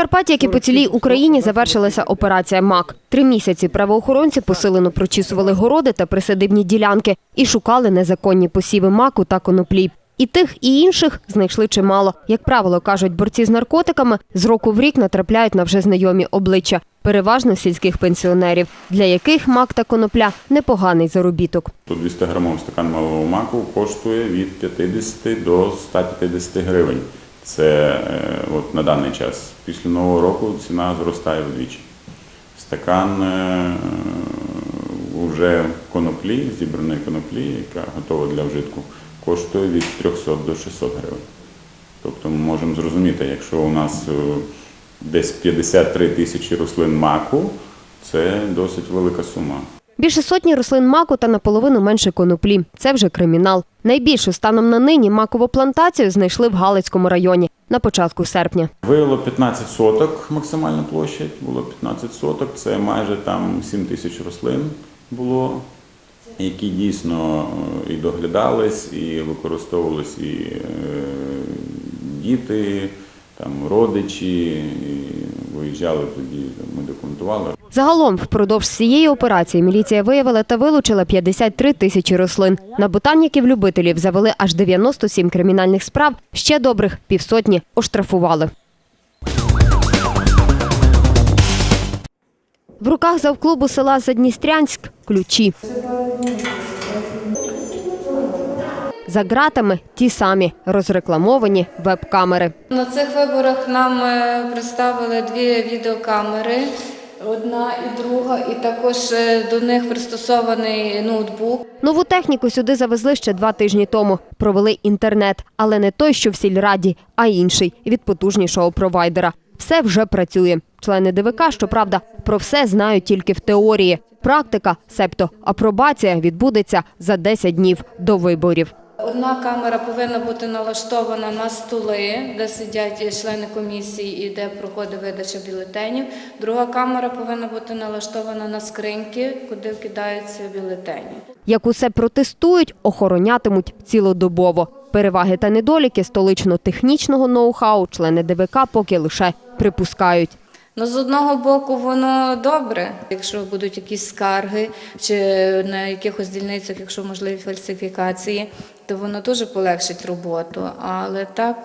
Прикарпатті, як і по цілій Україні, завершилася операція МАК. Три місяці правоохоронці посилено прочісували городи та присадибні ділянки і шукали незаконні посіви маку та коноплі. І тих, і інших знайшли чимало. Як правило, кажуть, борці з наркотиками з року в рік натрапляють на вже знайомі обличчя, переважно сільських пенсіонерів, для яких мак та конопля непоганий заробіток. То 200 грамовий стакан малого маку коштує від 50 до 150 гривень. Це е, от на даний час. Після нового року ціна зростає вдвічі. Стакан е, вже коноплі, зібраної коноплі, яка готова для вжитку, коштує від 300 до 600 гривень. Тобто ми можемо зрозуміти, якщо у нас е, десь 53 тисячі рослин маку, це досить велика сума. Більше сотні рослин маку та наполовину менше коноплі. Це вже кримінал. Найбільшу станом на нині макову плантацію знайшли в Галицькому районі на початку серпня. Виявило 15 соток максимальна площа, було 15 соток, це майже там 7 тисяч рослин було, які дійсно е, і доглядались, і використовувались і е, діти, там, родичі, і виїжджали тоді, ми документували. Загалом, впродовж цієї операції міліція виявила та вилучила 53 тисячі рослин. На ботаніків-любителів завели аж 97 кримінальних справ, ще добрих півсотні оштрафували. В руках завклубу села Задністрянськ – ключі. За ґратами ті самі розрекламовані веб-камери. На цих виборах нам е, представили дві відеокамери, одна і друга, і також е, до них пристосований ноутбук. Нову техніку сюди завезли ще два тижні тому. Провели інтернет, але не той, що в сільраді, а інший від потужнішого провайдера. Все вже працює. Члени ДВК, щоправда, про все знають тільки в теорії. Практика, себто апробація, відбудеться за 10 днів до виборів. Одна камера повинна бути налаштована на столи, де сидять члени комісії і де проходить видача бюлетенів. Друга камера повинна бути налаштована на скриньки, куди вкидаються бюлетені. Як усе протестують, охоронятимуть цілодобово. Переваги та недоліки столично-технічного ноу-хау члени ДВК поки лише припускають. Ну, з одного боку, воно добре, якщо будуть якісь скарги, чи на якихось дільницях, якщо можливі фальсифікації, то воно дуже полегшить роботу. Але так,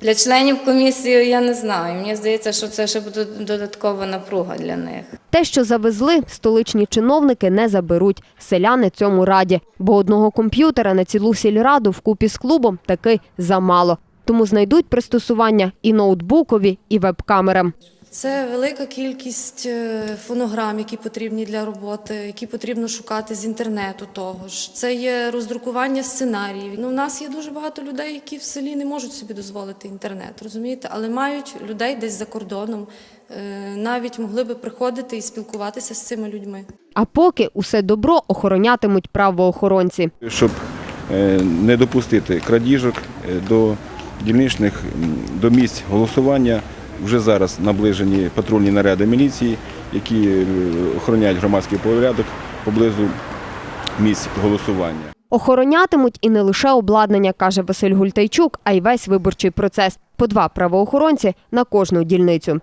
для членів комісії я не знаю. Мені здається, що це ще буде додаткова напруга для них. Те, що завезли, столичні чиновники не заберуть. Селяни цьому раді, бо одного комп'ютера на цілу сільраду вкупі з клубом таки замало. Тому знайдуть пристосування і ноутбукові, і веб-камерам. Це велика кількість е, фонограм, які потрібні для роботи, які потрібно шукати з інтернету. Того ж це є роздрукування сценаріїв. Ну, у нас є дуже багато людей, які в селі не можуть собі дозволити інтернет, розумієте, але мають людей десь за кордоном, е, навіть могли би приходити і спілкуватися з цими людьми. А поки усе добро охоронятимуть правоохоронці. щоб е, не допустити крадіжок до дільничних до місць голосування. Вже зараз наближені патрульні наряди міліції, які е, охороняють громадський порядок поблизу місць голосування. Охоронятимуть і не лише обладнання, каже Василь Гультайчук, а й весь виборчий процес. По два правоохоронці на кожну дільницю.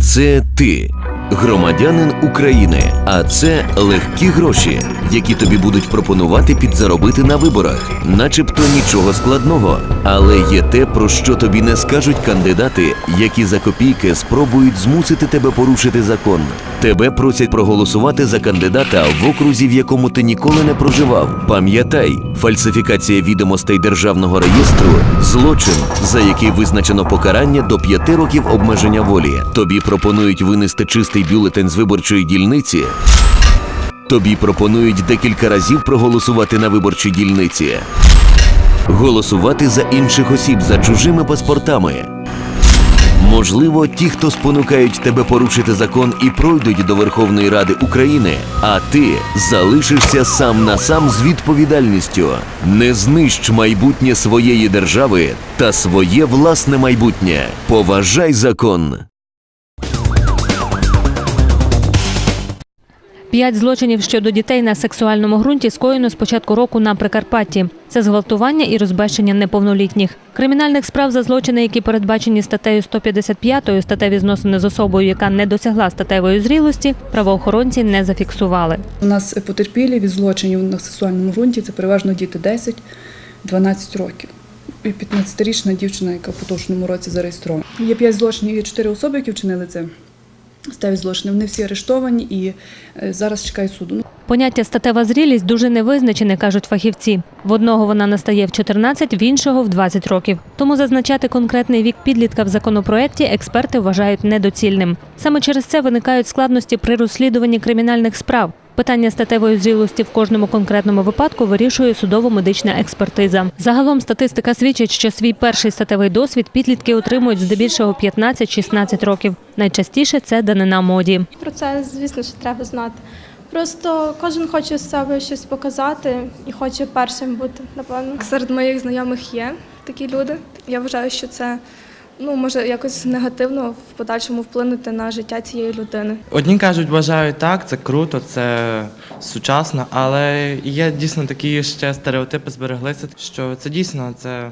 Це ти, громадянин України. А це легкі гроші, які тобі будуть пропонувати підзаробити на виборах, начебто нічого складного. Але є те, про що тобі не скажуть кандидати, які за копійки спробують змусити тебе порушити закон. Тебе просять проголосувати за кандидата в окрузі, в якому ти ніколи не проживав. Пам'ятай, фальсифікація відомостей державного реєстру злочин, за який визначено покарання до п'яти років обмеження волі. Тобі пропонують винести чистий бюлетень з виборчої дільниці. Тобі пропонують декілька разів проголосувати на виборчій дільниці. Голосувати за інших осіб за чужими паспортами. Можливо, ті, хто спонукають тебе порушити закон і пройдуть до Верховної Ради України, а ти залишишся сам на сам з відповідальністю. Не знищ майбутнє своєї держави та своє власне майбутнє. Поважай закон. П'ять злочинів щодо дітей на сексуальному ґрунті скоєно з початку року на Прикарпатті. Це зґвалтування і розбещення неповнолітніх. Кримінальних справ за злочини, які передбачені статтею 155 статеві зносини з особою, яка не досягла статевої зрілості, правоохоронці не зафіксували. У нас потерпілі від злочинів на сексуальному ґрунті це переважно діти 10-12 років. І 15-річна дівчина, яка в поточному році зареєстрована. Є 5 злочинів і 4 особи, які вчинили це. Ставить злочини. Вони всі арештовані і е, зараз чекають суду. Ну, Поняття статева зрілість дуже невизначене, кажуть фахівці. В одного вона настає в 14, в іншого в 20 років. Тому зазначати конкретний вік підлітка в законопроекті експерти вважають недоцільним. Саме через це виникають складності при розслідуванні кримінальних справ. Питання статевої зрілості в кожному конкретному випадку вирішує судово-медична експертиза. Загалом статистика свідчить, що свій перший статевий досвід підлітки отримують здебільшого 15-16 років. Найчастіше це данина моді. Про це, звісно, що треба знати. Просто кожен хоче з себе щось показати і хоче першим бути, напевно. Серед моїх знайомих є такі люди. Я вважаю, що це ну, може якось негативно в подальшому вплинути на життя цієї людини. Одні кажуть, вважають так, це круто, це сучасно, але є дійсно такі ще стереотипи збереглися, що це дійсно це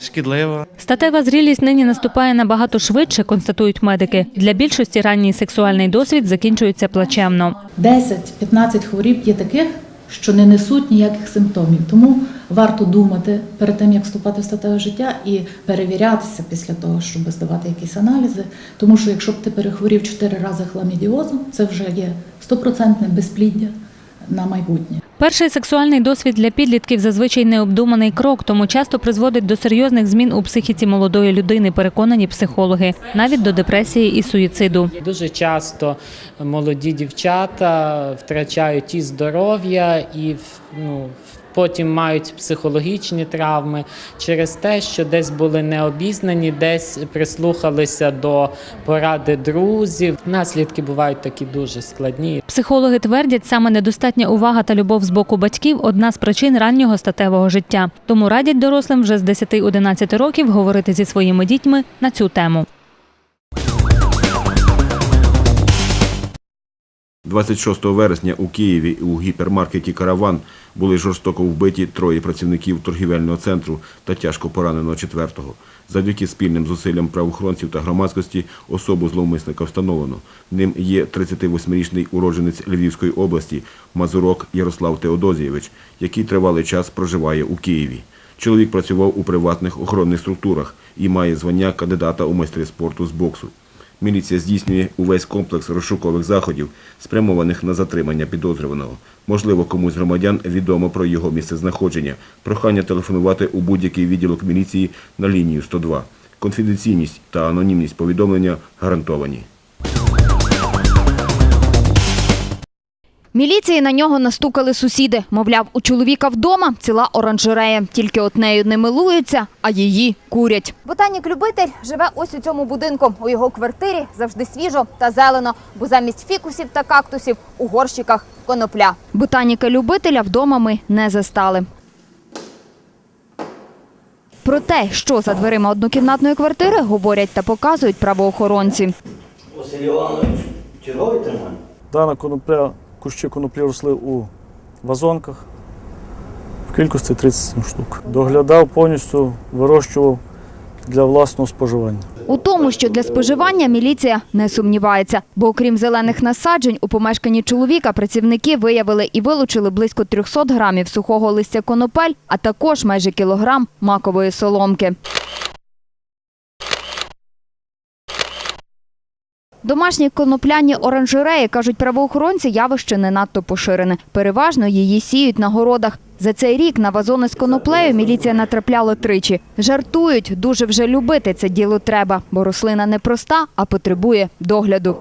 шкідливо. Статева зрілість нині наступає набагато швидше, констатують медики. Для більшості ранній сексуальний досвід закінчується плачевно. 10-15 хворіб є таких, що не несуть ніяких симптомів. Тому варто думати перед тим, як вступати в статеве життя і перевірятися після того, щоб здавати якісь аналізи. Тому що якщо б ти перехворів 4 рази хламідіозом, це вже є стопроцентне безпліддя на майбутнє. Перший сексуальний досвід для підлітків зазвичай необдуманий крок, тому часто призводить до серйозних змін у психіці молодої людини, переконані психологи, навіть до депресії і суїциду. Дуже часто молоді дівчата втрачають і здоров'я, і ну, потім мають психологічні травми через те, що десь були необізнані, десь прислухалися до поради друзів. Наслідки бувають такі дуже складні. Психологи твердять, саме недостатня увага та любов з боку батьків одна з причин раннього статевого життя. Тому радять дорослим вже з 10-11 років говорити зі своїми дітьми на цю тему. 26 вересня у Києві у гіпермаркеті Караван були жорстоко вбиті троє працівників торгівельного центру та тяжко поранено четвертого. Завдяки спільним зусиллям правоохоронців та громадськості особу зловмисника встановлено. Ним є 38-річний уродженець Львівської області Мазурок Ярослав Теодозійович, який тривалий час проживає у Києві. Чоловік працював у приватних охоронних структурах і має звання кандидата у майстри спорту з боксу. Міліція здійснює увесь комплекс розшукових заходів, спрямованих на затримання підозрюваного. Можливо, комусь громадян відомо про його місцезнаходження. Прохання телефонувати у будь-який відділок міліції на лінію 102. Конфіденційність та анонімність повідомлення гарантовані. Міліції на нього настукали сусіди. Мовляв, у чоловіка вдома ціла оранжерея. Тільки от нею не милуються, а її курять. Ботанік-любитель живе ось у цьому будинку. У його квартирі завжди свіжо та зелено, бо замість фікусів та кактусів у горщиках конопля. Ботаніка любителя вдома ми не застали. Про те, що за дверима однокімнатної квартири, говорять та показують правоохоронці. Василь Іванович, черговий тримає? Дана конопля, кущі коноплі росли у вазонках в кількості 37 штук. Доглядав повністю, вирощував для власного споживання. У тому, що для споживання міліція не сумнівається, бо окрім зелених насаджень, у помешканні чоловіка працівники виявили і вилучили близько 300 грамів сухого листя конопель, а також майже кілограм макової соломки. Домашні конопляні оранжереї, кажуть правоохоронці, явище не надто поширене. Переважно її сіють на городах. За цей рік на вазони з коноплею міліція натрапляла тричі. Жартують, дуже вже любити це діло треба, бо рослина не проста, а потребує догляду.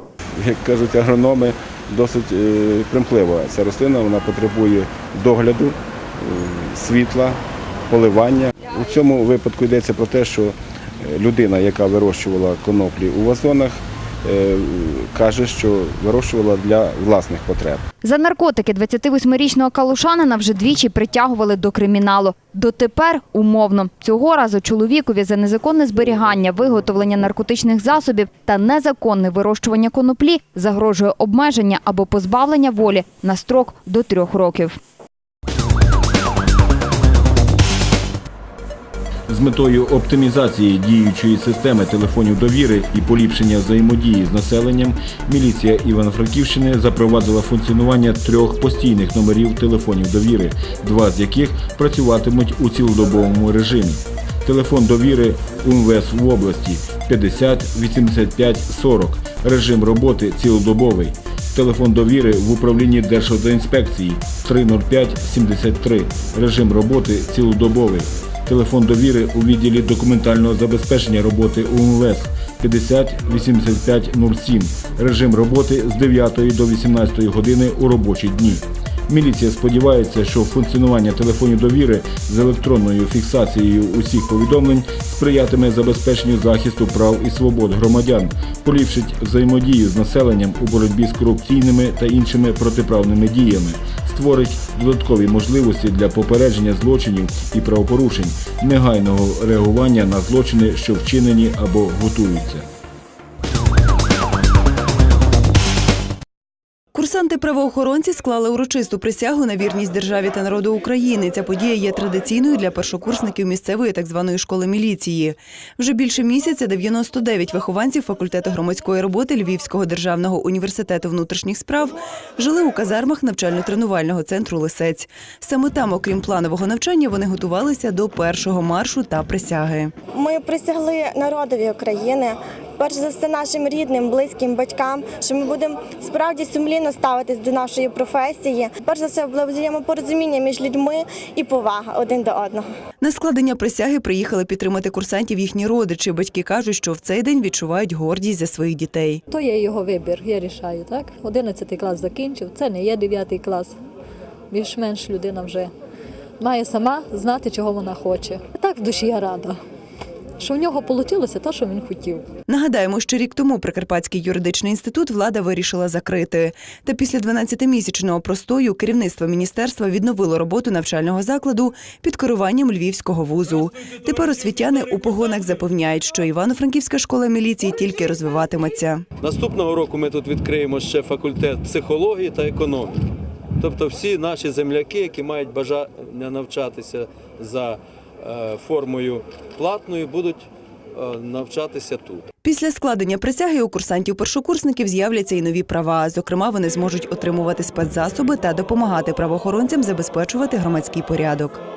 Як кажуть агрономи, досить е, примхлива ця рослина, вона потребує догляду, е, світла, поливання. У цьому випадку йдеться про те, що е, людина, яка вирощувала коноплі у вазонах, каже, що вирощувала для власних потреб. За наркотики 28-річного калушанина вже двічі притягували до криміналу. Дотепер умовно. Цього разу чоловікові за незаконне зберігання, виготовлення наркотичних засобів та незаконне вирощування коноплі загрожує обмеження або позбавлення волі на строк до трьох років. З метою оптимізації діючої системи телефонів довіри і поліпшення взаємодії з населенням, міліція Івано-Франківщини запровадила функціонування трьох постійних номерів телефонів довіри, два з яких працюватимуть у цілодобовому режимі. Телефон довіри УМВС в області 50 85 40. Режим роботи цілодобовий. Телефон довіри в управлінні Державтоінспекції 305 73. Режим роботи цілодобовий. Телефон довіри у відділі документального забезпечення роботи УМВС 50 85 07. Режим роботи з 9 до 18 години у робочі дні. Міліція сподівається, що функціонування телефонів довіри з електронною фіксацією усіх повідомлень сприятиме забезпеченню захисту прав і свобод громадян, поліпшить взаємодію з населенням у боротьбі з корупційними та іншими протиправними діями, створить додаткові можливості для попередження злочинів і правопорушень, негайного реагування на злочини, що вчинені або готуються. Курсанти-правоохоронці склали урочисту присягу на вірність державі та народу України. Ця подія є традиційною для першокурсників місцевої так званої школи міліції. Вже більше місяця 99 вихованців факультету громадської роботи Львівського державного університету внутрішніх справ жили у казармах навчально-тренувального центру Лисець. Саме там, окрім планового навчання, вони готувалися до першого маршу та присяги. Ми присягли народові України, перш за все нашим рідним, близьким батькам, що ми будемо справді сумлінно ставитись до нашої професії. Перш за все було взаємопорозуміння між людьми і повага один до одного. На складення присяги приїхали підтримати курсантів їхні родичі. Батьки кажуть, що в цей день відчувають гордість за своїх дітей. То є його вибір, я рішаю, так? 11 клас закінчив, це не є 9 клас. Більш-менш людина вже має сама знати, чого вона хоче. Так в душі я рада, що в нього вийшло те, що він хотів. Нагадаємо, що рік тому Прикарпатський юридичний інститут влада вирішила закрити. Та після 12-місячного простою керівництво міністерства відновило роботу навчального закладу під керуванням Львівського вузу. Тепер освітяни у погонах запевняють, що Івано-Франківська школа міліції тільки розвиватиметься. Наступного року ми тут відкриємо ще факультет психології та економіки. Тобто всі наші земляки, які мають бажання навчатися за формою платною, будуть е, навчатися тут. Після складення присяги у курсантів-першокурсників з'являться і нові права. Зокрема, вони зможуть отримувати спецзасоби та допомагати правоохоронцям забезпечувати громадський порядок.